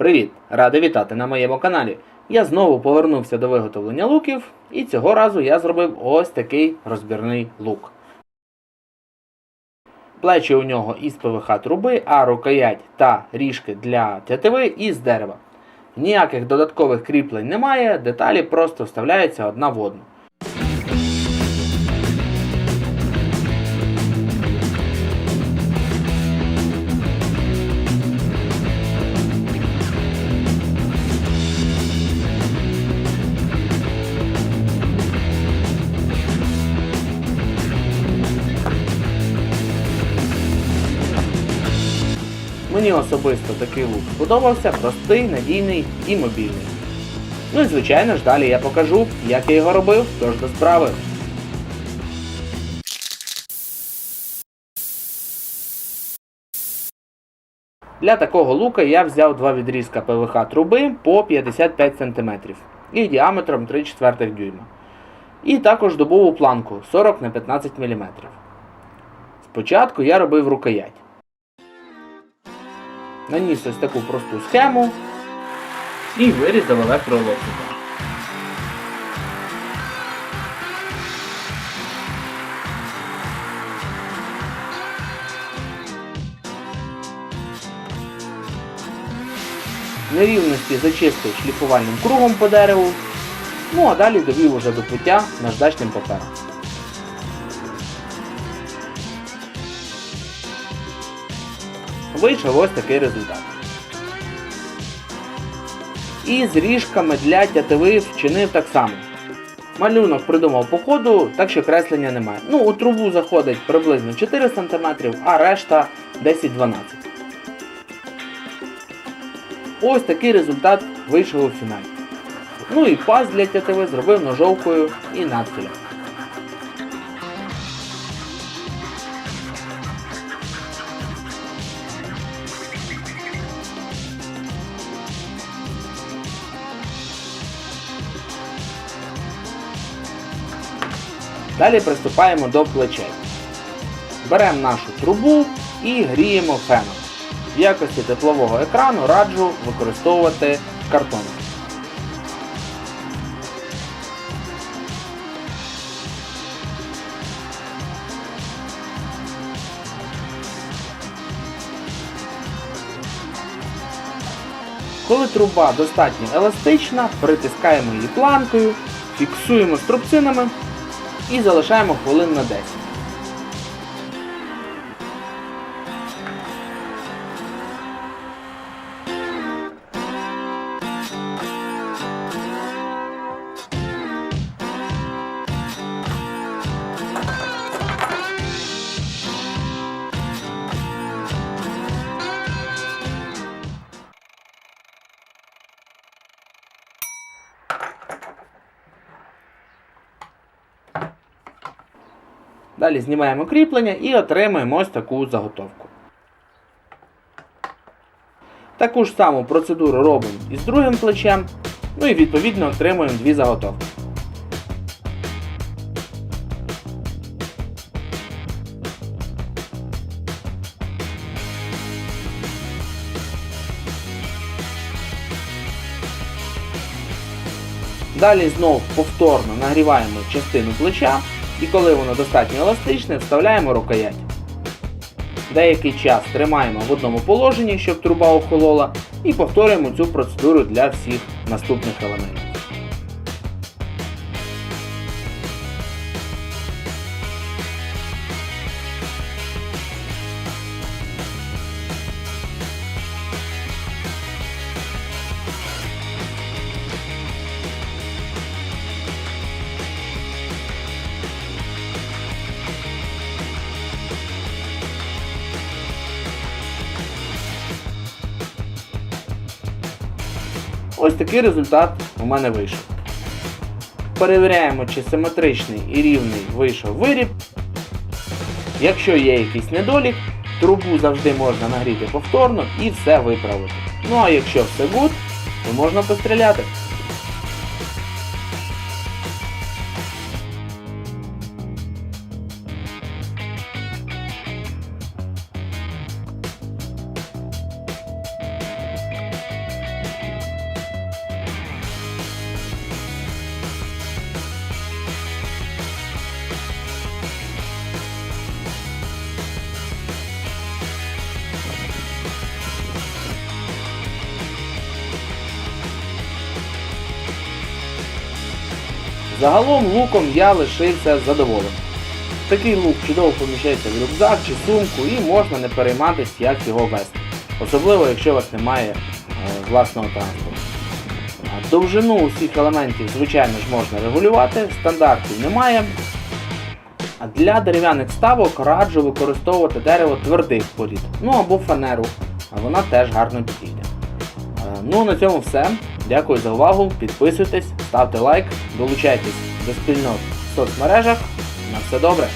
Привіт! Радий вітати на моєму каналі. Я знову повернувся до виготовлення луків, і цього разу я зробив ось такий розбірний лук. Плечі у нього із ПВХ труби, а рукоять та ріжки для тятиви із дерева. Ніяких додаткових кріплень немає, деталі просто вставляються одна в одну. Мені особисто такий лук сподобався, простий, надійний і мобільний. Ну і звичайно ж далі я покажу, як я його робив, тож до справи. Для такого лука я взяв два відрізка ПВХ труби по 55 см і діаметром 3 четвертих дюйма. І також дубову планку 40 на 15 мм. Спочатку я робив рукоять. Наніс ось таку просту схему і вирізав електролобзиком. Нерівності зачистив шліфувальним кругом по дереву, ну а далі довів уже до пуття наждачним папером. Вийшов ось такий результат. І з ріжками для тятиви вчинив так само. Малюнок придумав по ходу, так що креслення немає. Ну, у трубу заходить приблизно 4 см, а решта 10-12 Ось такий результат вийшов у фіналі. Ну і паз для тятиви зробив ножовкою і надфілем. Далі приступаємо до плечей. Беремо нашу трубу і гріємо феном. В якості теплового екрану раджу використовувати картон. Коли труба достатньо еластична, притискаємо її планкою, фіксуємо струбцинами і залишаємо хвилин на 10. Далі знімаємо кріплення і отримаємо ось таку заготовку. Таку ж саму процедуру робимо і з другим плечем, ну і відповідно отримуємо дві заготовки. Далі знов повторно нагріваємо частину плеча і коли воно достатньо еластичне, вставляємо рукоять. Деякий час тримаємо в одному положенні, щоб труба охолола, і повторюємо цю процедуру для всіх наступних елементів. Ось такий результат у мене вийшов. Перевіряємо, чи симетричний і рівний вийшов виріб. Якщо є якийсь недолік, трубу завжди можна нагріти повторно і все виправити. Ну а якщо все гуд, то можна постріляти. Загалом луком я лишився задоволений. Такий лук чудово поміщається в рюкзак чи сумку і можна не перейматися, як його вести. Особливо, якщо у вас немає е, власного транспорту. Довжину усіх елементів, звичайно ж, можна регулювати, стандартів немає. Для дерев'яних ставок раджу використовувати дерево твердих порід, ну або фанеру, вона теж гарно підійде. Е, Ну, на цьому все. Дякую за увагу. Підписуйтесь, ставте лайк, долучайтесь до спільнот в соцмережах. На все добре!